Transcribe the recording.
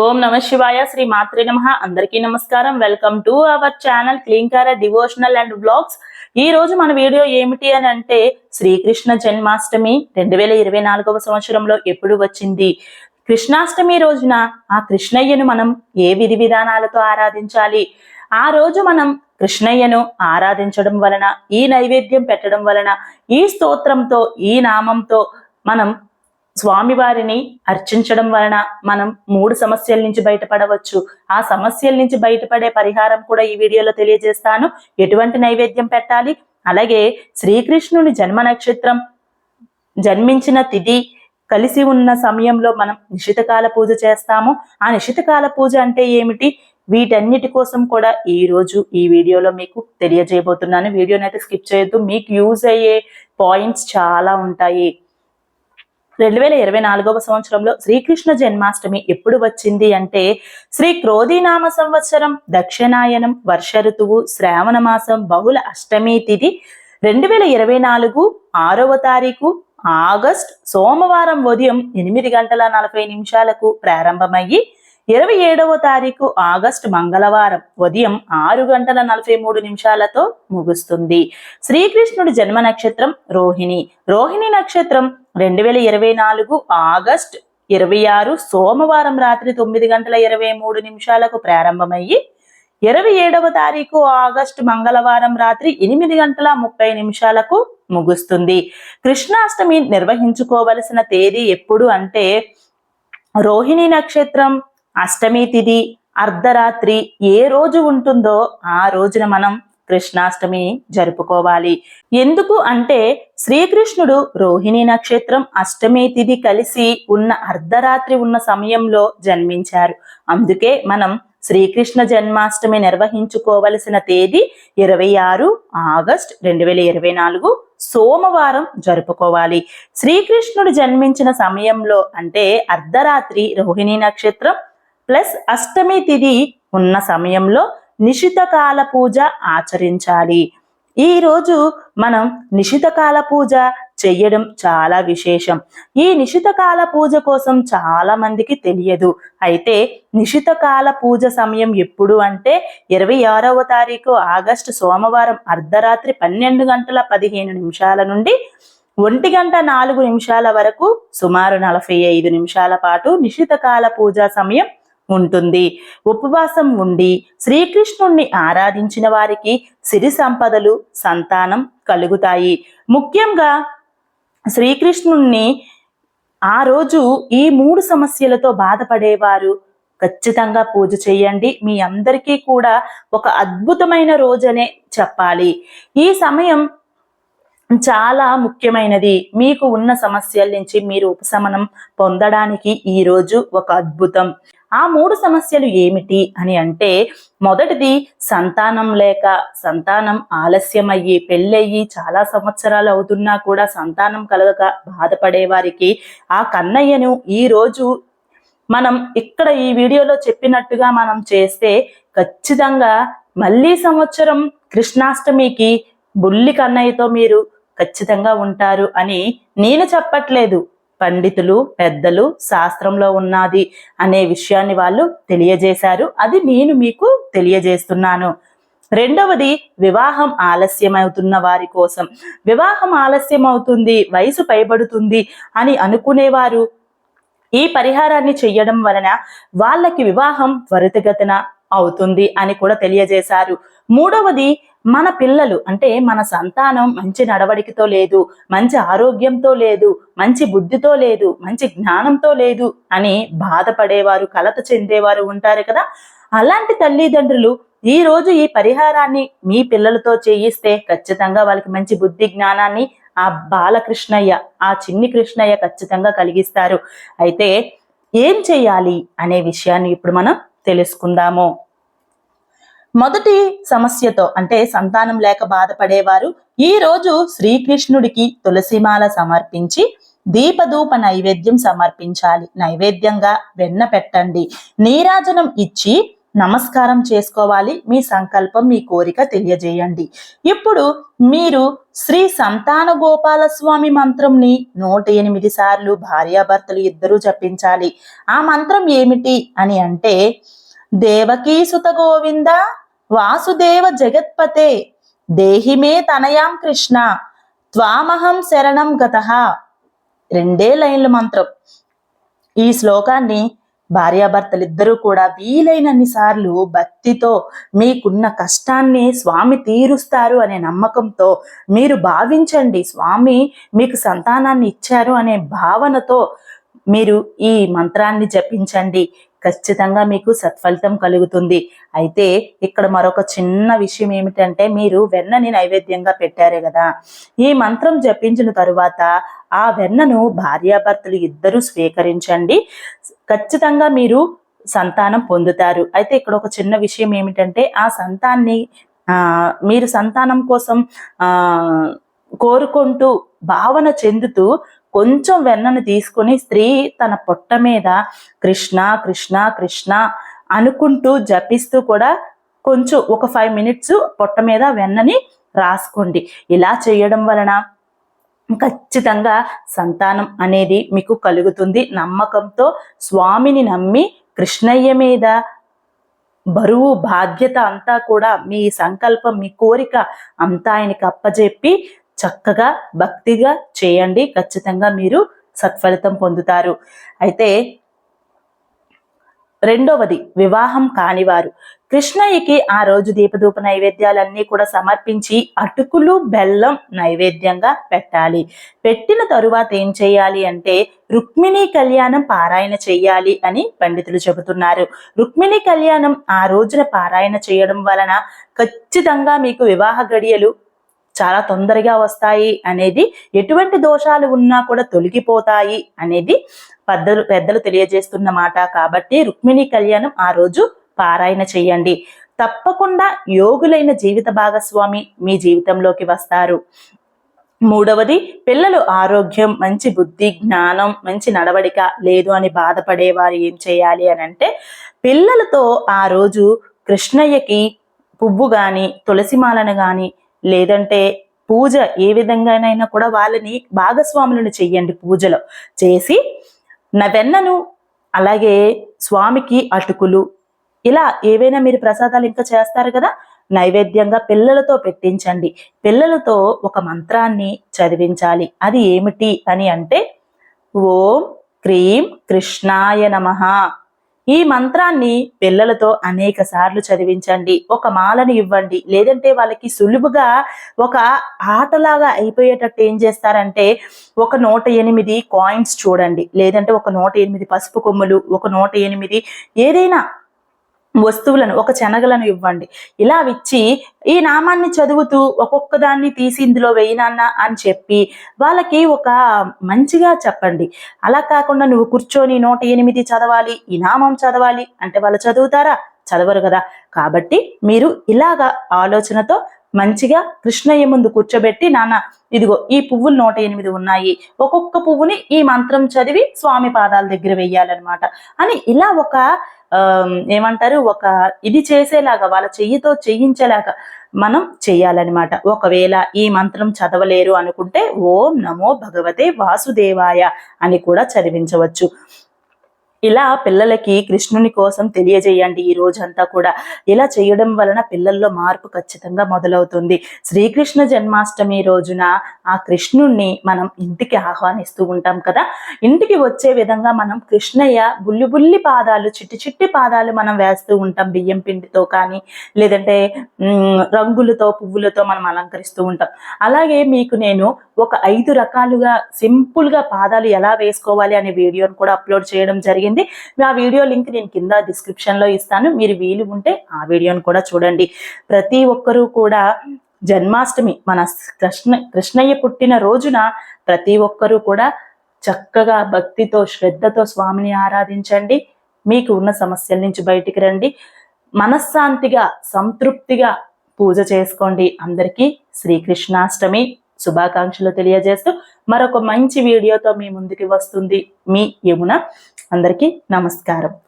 ఓం నమ శివాయ శ్రీ మాత్రే నమ. అందరికీ నమస్కారం. Welcome to our channel Klinkaara devotional and blogs ఈ రోజు మన వీడియో ఏమిటి అని అంటే శ్రీకృష్ణ జన్మాష్టమి రెండు వేల ఇరవై నాలుగవ సంవత్సరంలో ఎప్పుడు వచ్చింది? కృష్ణాష్టమి రోజున ఆ కృష్ణయ్యను మనం ఏ విధి విధానాలతో ఆరాధించాలి? ఆ రోజు మనం కృష్ణయ్యను ఆరాధించడం వలన ఈ నైవేద్యం పెట్టడం వలన ఈ స్తోత్రంతో ఈ నామంతో మనం స్వామివారిని అర్చించడం వలన మనం మూడు సమస్యల నుంచి బయటపడవచ్చు. ఆ సమస్యల నుంచి బయటపడే పరిహారం కూడా ఈ వీడియోలో తెలియజేస్తాను. ఎటువంటి నైవేద్యం పెట్టాలి? అలాగే శ్రీకృష్ణుని జన్మ నక్షత్రం జన్మించిన తిథి కలిసి ఉన్న సమయంలో మనం నిశితకాల పూజ చేస్తాము. ఆ నిశితకాల పూజ అంటే ఏమిటి? వీటన్నిటి కోసం కూడా ఈ రోజు ఈ వీడియోలో మీకు తెలియజేయబోతున్నాను. వీడియోని అయితే స్కిప్ చేయొద్దు. మీకు యూజ్ అయ్యే పాయింట్స్ చాలా ఉంటాయి. రెండు వేల ఇరవై నాలుగవ సంవత్సరంలో శ్రీకృష్ణ జన్మాష్టమి ఎప్పుడు వచ్చింది అంటే శ్రీ క్రోధీనామ సంవత్సరం దక్షిణాయనం వర్ష ఋతువు శ్రావణ మాసం బహుళ అష్టమి తిథి రెండు వేల ఇరవై నాలుగు ఆరవ తారీఖు ఆగస్ట్ సోమవారం ఉదయం ఎనిమిది గంటల నలభై నిమిషాలకు ప్రారంభమయ్యి ఇరవై ఏడవ తారీఖు ఆగస్టు మంగళవారం ఉదయం ఆరు గంటల నలభై మూడు నిమిషాలతో ముగుస్తుంది. శ్రీకృష్ణుడి జన్మ నక్షత్రం రోహిణి. రోహిణి నక్షత్రం రెండు వేల ఇరవై నాలుగు ఆగస్ట్ ఇరవై ఆరు సోమవారం రాత్రి తొమ్మిది గంటల ఇరవై మూడు నిమిషాలకు ప్రారంభమయ్యి ఇరవై ఏడవ తారీఖు ఆగస్టు మంగళవారం రాత్రి ఎనిమిది గంటల ముప్పై నిమిషాలకు ముగుస్తుంది. కృష్ణాష్టమి నిర్వహించుకోవలసిన తేదీ ఎప్పుడు అంటే రోహిణి నక్షత్రం అష్టమి తిథి అర్ధరాత్రి ఏ రోజు ఉంటుందో ఆ రోజున మనం కృష్ణాష్టమి జరుపుకోవాలి. ఎందుకు అంటే శ్రీకృష్ణుడు రోహిణి నక్షత్రం అష్టమి తిథి కలిసి ఉన్న అర్ధరాత్రి ఉన్న సమయంలో జన్మించారు. అందుకే మనం శ్రీకృష్ణ జన్మాష్టమి నిర్వహించుకోవలసిన తేదీ ఇరవై ఆరు ఆగస్ట్ రెండు వేల ఇరవై నాలుగు సోమవారం జరుపుకోవాలి. శ్రీకృష్ణుడు జన్మించిన సమయంలో అంటే అర్ధరాత్రి రోహిణి నక్షత్రం ప్లస్ అష్టమి తిథి ఉన్న సమయంలో నిశితకాల పూజ ఆచరించాలి. ఈ రోజు మనం నిశితకాల పూజ చెయ్యడం చాలా విశేషం. ఈ నిశితకాల పూజ కోసం చాలా మందికి తెలియదు. అయితే నిశితకాల పూజ సమయం ఎప్పుడు అంటే ఇరవై ఆరవ తారీఖు ఆగస్టు సోమవారం అర్ధరాత్రి పన్నెండు గంటల పదిహేను నిమిషాల నుండి ఒంటి గంట నాలుగు నిమిషాల వరకు సుమారు నలభై ఐదు నిమిషాల పాటు నిశితకాల పూజా సమయం ఉంటుంది. ఉపవాసం ఉండి శ్రీకృష్ణుణ్ణి ఆరాధించిన వారికి సిరి సంపదలు సంతానం కలుగుతాయి. ముఖ్యంగా శ్రీకృష్ణుణ్ణి ఆ రోజు ఈ మూడు సమస్యలతో బాధపడేవారు. ఖచ్చితంగా పూజ చేయండి. మీ అందరికీ కూడా ఒక అద్భుతమైన రోజనే చెప్పాలి. ఈ సమయం చాలా ముఖ్యమైనది. మీకు ఉన్న సమస్యల నుంచి మీరు ఉపశమనం పొందడానికి ఈ రోజు ఒక అద్భుతం. ఆ మూడు సమస్యలు ఏమిటి అని అంటే మొదటిది సంతానం లేక సంతానం ఆలస్యమయ్యి పెళ్ళయ్యి చాలా సంవత్సరాలు అవుతున్నా కూడా సంతానం కలగక బాధపడే వారికి ఆ కన్నయ్యను ఈ రోజు మనం ఇక్కడ ఈ వీడియోలో చెప్పినట్టుగా మనం చేస్తే ఖచ్చితంగా మళ్ళీ సంవత్సరం కృష్ణాష్టమికి బుల్లి కన్నయ్యతో మీరు ఖచ్చితంగా ఉంటారు అని నేను చెప్పట్లేదు. పండితులు పెద్దలు శాస్త్రంలో ఉన్నది అనే విషయాన్ని వాళ్ళు తెలియజేశారు. అది నేను మీకు తెలియజేస్తున్నాను. రెండవది వివాహం ఆలస్యం అవుతున్న వారి కోసం. వివాహం ఆలస్యం అవుతుంది వయసు పైబడుతుంది అని అనుకునేవారు. ఈ పరిహారాన్ని చెయ్యడం వలన వాళ్ళకి వివాహం త్వరితగతిన అవుతుంది అని కూడా తెలియజేశారు. మూడవది మన పిల్లలు అంటే మన సంతానం మంచి నడవడికతో లేదు మంచి ఆరోగ్యంతో లేదు మంచి బుద్ధితో లేదు మంచి జ్ఞానంతో లేదు అని బాధపడేవారు కలత చెందేవారు ఉంటారు కదా. అలాంటి తల్లిదండ్రులు ఈ రోజు ఈ పరిహారాన్ని మీ పిల్లలతో చేయిస్తే ఖచ్చితంగా వాళ్ళకి మంచి బుద్ధి జ్ఞానాన్ని ఆ బాలకృష్ణయ్య ఆ చిన్ని కృష్ణయ్య ఖచ్చితంగా కలిగిస్తారు. అయితే ఏం చేయాలి అనే విషయాన్ని ఇప్పుడు మనం తెలుసుకుందాము. మొదటి సమస్యతో అంటే సంతానం లేక బాధపడేవారు ఈ రోజు శ్రీకృష్ణుడికి తులసిమాల సమర్పించి దీపధూప నైవేద్యం సమర్పించాలి. నైవేద్యంగా వెన్న పెట్టండి. నీరాజనం ఇచ్చి నమస్కారం చేసుకోవాలి. మీ సంకల్పం మీ కోరిక తెలియజేయండి. ఇప్పుడు మీరు శ్రీ సంతాన గోపాల స్వామి మంత్రంని నూట ఎనిమిది సార్లు భార్యాభర్తలు ఇద్దరూ జపించాలి. ఆ మంత్రం ఏమిటి అని అంటే దేవకీసుత గోవింద వాసుదేవ జగత్పతే దేహిమే తనయాం కృష్ణ త్వామహం శరణం గత. రెండే లైన్ల మంత్రం. ఈ శ్లోకాన్ని భార్యాభర్తలిద్దరూ కూడా వీలైనన్ని సార్లు భక్తితో మీకున్న కష్టాన్ని స్వామి తీరుస్తారు అనే నమ్మకంతో మీరు భావించండి. స్వామి మీకు సంతానాన్ని ఇచ్చారు అనే భావనతో మీరు ఈ మంత్రాన్ని జపించండి. ఖచ్చితంగా మీకు సత్ఫలితం కలుగుతుంది. అయితే ఇక్కడ మరొక చిన్న విషయం ఏమిటంటే మీరు వెన్నని నైవేద్యంగా పెట్టారే కదా. ఈ మంత్రం జపించిన తరువాత ఆ వెన్నను భార్యాభర్తలు ఇద్దరూ స్వీకరించండి. ఖచ్చితంగా మీరు సంతానం పొందుతారు. అయితే ఇక్కడ ఒక చిన్న విషయం ఏమిటంటే ఆ సంతాన్ని మీరు సంతానం కోసం కోరుకుంటూ భావన చెందుతూ కొంచెం వెన్నను తీసుకొని స్త్రీ తన పొట్ట మీద కృష్ణ కృష్ణ కృష్ణ అనుకుంటూ జపిస్తూ కూడా కొంచెం ఒక ఫైవ్ మినిట్స్ పొట్ట మీద వెన్నని రాసుకోండి. ఇలా చేయడం వలన ఖచ్చితంగా సంతానం అనేది మీకు కలుగుతుంది. నమ్మకంతో స్వామిని నమ్మి కృష్ణయ్య మీద బరువు బాధ్యత అంతా కూడా మీ సంకల్పం మీ కోరిక అంతా ఆయనకి అప్పజెప్పి చక్కగా భక్తిగా చేయండి. ఖచ్చితంగా మీరు సత్ఫలితం పొందుతారు. అయితే రెండవది వివాహం కానివారు. కృష్ణయ్యకి ఆ రోజు దీపధూప నైవేద్యాలన్నీ కూడా సమర్పించి అటుకులు బెల్లం నైవేద్యంగా పెట్టాలి. పెట్టిన తరువాత ఏం చేయాలి అంటే రుక్మిణి కళ్యాణం పారాయణ చేయాలి అని పండితులు చెబుతున్నారు. రుక్మిణి కళ్యాణం ఆ రోజున పారాయణ చేయడం వలన ఖచ్చితంగా మీకు వివాహ గడియలు చాలా తొందరగా వస్తాయి అనేది ఎటువంటి దోషాలు ఉన్నా కూడా తొలగిపోతాయి అనేది పెద్దలు పెద్దలు తెలియజేస్తున్న మాట. కాబట్టి రుక్మిణి కళ్యాణం ఆ రోజు పారాయణ చెయ్యండి తప్పకుండా యోగులైన జీవిత భాగస్వామి మీ జీవితంలోకి వస్తారు. మూడవది పిల్లలు ఆరోగ్యం మంచి బుద్ధి జ్ఞానం మంచి నడవడిక లేదు అని బాధపడేవారు ఏం చేయాలి అని అంటే పిల్లలతో ఆ రోజు కృష్ణయ్యకి పువ్వు గాని తులసిమాలను గాని లేదంటే పూజ ఏ విధంగానైనా కూడా వాళ్ళని భాగస్వాములను చెయ్యండి పూజలో. చేసి వెన్నను అలాగే స్వామికి అటుకులు ఇలా ఏవైనా మీరు ప్రసాదాలు ఇంకా చేస్తారు కదా నైవేద్యంగా పిల్లలతో పెట్టించండి. పిల్లలతో ఒక మంత్రాన్ని చదివించాలి. అది ఏమిటి అని అంటే ఓం క్రీం కృష్ణాయ నమ. ఈ మంత్రాన్ని పిల్లలతో అనేక సార్లు చదివించండి. ఒక మాలను ఇవ్వండి. లేదంటే వాళ్ళకి సులువుగా ఒక ఆటలాగా అయిపోయేటట్టు ఏం చేస్తారంటే ఒక నూట ఎనిమిది కాయిన్స్ చూడండి. లేదంటే ఒక నూట ఎనిమిది పసుపు కొమ్ములు ఒక నూట ఎనిమిది ఏదైనా వస్తువులను ఒక శనగలను ఇవ్వండి. ఇలా ఇచ్చి ఈ నామాన్ని చదువుతూ ఒక్కొక్క దాన్ని తీసి ఇందులో వేయినాన్న అని చెప్పి వాళ్ళకి ఒక మంచిగా చెప్పండి. అలా కాకుండా నువ్వు కూర్చొని నూట ఎనిమిది చదవాలి ఈ నామం చదవాలి అంటే వాళ్ళు చదువుతారా? చదవరు కదా. కాబట్టి మీరు ఇలాగా ఆలోచనతో మంచిగా కృష్ణయ్య ముందు కూర్చోబెట్టి నాన్న ఇదిగో ఈ పువ్వులు నూట ఎనిమిది ఉన్నాయి. ఒక్కొక్క పువ్వుని ఈ మంత్రం చదివి స్వామి పాదాల దగ్గర వెయ్యాలన్నమాట. అని ఇలా ఒక ఏమంటారు ఒక ఇది చేసేలాగా వాళ్ళ చెయ్యితో చేయించేలాగా మనం చేయాలన్నమాట. ఒకవేళ ఈ మంత్రం చదవలేరు అనుకుంటే ఓం నమో భగవతే వాసుదేవాయ అని కూడా చదివించవచ్చు. ఇలా పిల్లలకి కృష్ణుని కోసం తెలియజేయండి ఈ రోజంతా కూడా. ఇలా చేయడం వలన పిల్లల్లో మార్పు ఖచ్చితంగా మొదలవుతుంది. శ్రీకృష్ణ జన్మాష్టమి రోజున ఆ కృష్ణుణ్ణి మనం ఇంటికి ఆహ్వానిస్తూ ఉంటాం కదా. ఇంటికి వచ్చే విధంగా మనం కృష్ణయ్య బుల్లి బుల్లి పాదాలు చిట్టి చిట్టి పాదాలు మనం వేస్తూ ఉంటాం. బియ్యం పిండితో కానీ లేదంటే రంగులతో పువ్వులతో మనం అలంకరిస్తూ ఉంటాం. అలాగే మీకు నేను ఒక ఐదు రకాలుగా సింపుల్గా పాదాలు ఎలా వేసుకోవాలి అనే వీడియోని కూడా అప్లోడ్ చేయడం జరిగింది. ఆ వీడియో లింక్ నేను కింద డిస్క్రిప్షన్లో ఇస్తాను. మీరు వీలు ఉంటే ఆ వీడియోని కూడా చూడండి. ప్రతి ఒక్కరూ కూడా జన్మాష్టమి మన కృష్ణ కృష్ణయ్య పుట్టిన రోజున ప్రతి ఒక్కరూ కూడా చక్కగా భక్తితో శ్రద్ధతో స్వామిని ఆరాధించండి. మీకు ఉన్న సమస్యల నుంచి బయటికి రండి. మనశ్శాంతిగా సంతృప్తిగా పూజ చేసుకోండి. అందరికీ శ్రీకృష్ణాష్టమి. శుభాకాంక్షలు తెలియజేస్తూ మరొక మంచి వీడియోతో మీ ముందుకి వస్తుంది. మీ యమున. అందరికీ నమస్కారం.